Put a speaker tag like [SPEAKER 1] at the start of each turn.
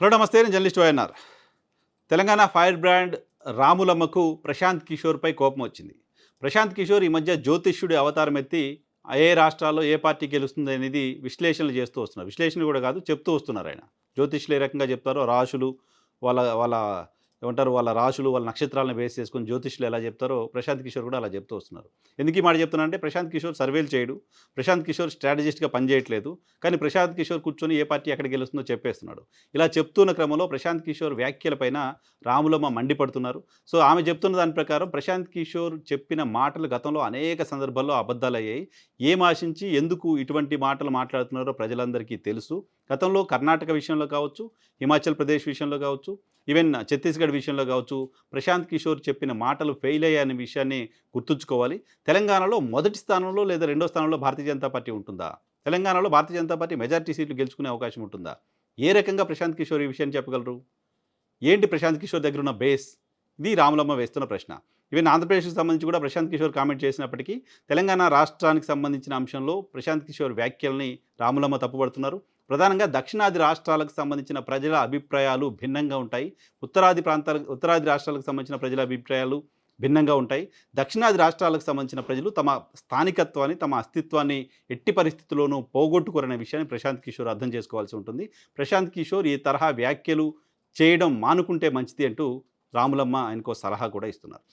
[SPEAKER 1] Hello నమస్తే నేను journalist YNR. Telangana fire brand రాములమ్మకు Prashant కిషోర్పై కోపం వచ్చింది. ప్రశాంత్ కిషోర్ ఈ మధ్య జ్యోతిష్యుడి అవతారం ఎత్తి ఏ రాష్ట్రాల్లో ఏ పార్టీ గెలుస్తుంది అనేది విశ్లేషణలు చేస్తూ వస్తున్నారు. విశ్లేషణ కూడా కాదు చెప్తూ వస్తున్నారు ఆయన. జ్యోతిష్యులు ఏ రకంగా చెప్తారో రాశులు వాళ్ళ వాళ్ళ ఏమంటారు వాళ్ళ రాశులు వాళ్ళ నక్షత్రాలను బేస్ చేసుకుని జ్యోతిష్లు ఎలా చెప్తారో ప్రశాంత్ కిషోర్ కూడా అలా చెప్తూ వస్తున్నారు. ఎందుకు ఈ మాట చెప్తున్నానంటే ప్రశాంత్ కిషోర్ సర్వేలు చేయడు. ప్రశాంత్ కిషోర్ స్ట్రాటజిస్ట్గా పనిచేయట్లేదు. కానీ ప్రశాంత్ కిషోర్ కూర్చొని ఏ పార్టీ ఎక్కడ గెలుస్తుందో చెప్పేస్తున్నాడు. ఇలా చెప్తున్న క్రమంలో ప్రశాంత్ కిషోర్ వ్యాఖ్యలపైన రాములమ్మ మండిపడుతున్నారు. సో ఆమె చెప్తున్న దాని ప్రకారం ప్రశాంత్ కిషోర్ చెప్పిన మాటలు గతంలో అనేక సందర్భాల్లో అబద్ధాలు అయ్యాయి. ఏం ఆశించి ఎందుకు ఇటువంటి మాటలు మాట్లాడుతున్నారో ప్రజలందరికీ తెలుసు. గతంలో కర్ణాటక విషయంలో కావచ్చు హిమాచల్ ప్రదేశ్ విషయంలో కావచ్చు ఈవెన్ ఛత్తీస్గఢ్ విషయంలో కావచ్చు ప్రశాంత్ కిషోర్ చెప్పిన మాటలు ఫెయిల్ అయ్యాయనే విషయాన్ని గుర్తుంచుకోవాలి. తెలంగాణలో మొదటి స్థానంలో లేదా రెండో స్థానంలో భారతీయ జనతా పార్టీ ఉంటుందా? తెలంగాణలో భారతీయ జనతా పార్టీ మెజార్టీ సీట్లు గెలుచుకునే అవకాశం ఉంటుందా? ఏ రకంగా ప్రశాంత్ కిషోర్ ఈ విషయాన్ని చెప్పగలరు? ఏంటి ప్రశాంత్ కిషోర్ దగ్గర ఉన్న బేస్? ఇది రాములమ్మ వేస్తున్న ప్రశ్న. ఈవెన్ ఆంధ్రప్రదేశ్కి సంబంధించి కూడా ప్రశాంత్ కిషోర్ కామెంట్ చేసినప్పటికీ తెలంగాణ రాష్ట్రానికి సంబంధించిన అంశంలో ప్రశాంత్ కిషోర్ వ్యాఖ్యల్ని రాములమ్మ తప్పుపడుతున్నారు. ప్రధానంగా దక్షిణాది రాష్ట్రాలకు సంబంధించిన ప్రజల అభిప్రాయాలు భిన్నంగా ఉంటాయి. ఉత్తరాది ప్రాంతాలకు ఉత్తరాది రాష్ట్రాలకు సంబంధించిన ప్రజల అభిప్రాయాలు భిన్నంగా ఉంటాయి. దక్షిణాది రాష్ట్రాలకు సంబంధించిన ప్రజలు తమ స్థానికత్వాన్ని తమ అస్తిత్వాన్ని ఎట్టి పరిస్థితుల్లోనూ పోగొట్టుకోరనే విషయాన్ని ప్రశాంత్ కిషోర్ అర్థం చేసుకోవాల్సి ఉంటుంది. ప్రశాంత్ కిషోర్ ఈ తరహా వ్యాఖ్యలు చేయడం మానుకుంటే మంచిది అంటూ రాములమ్మ ఆయనకు సలహా కూడా ఇస్తున్నారు.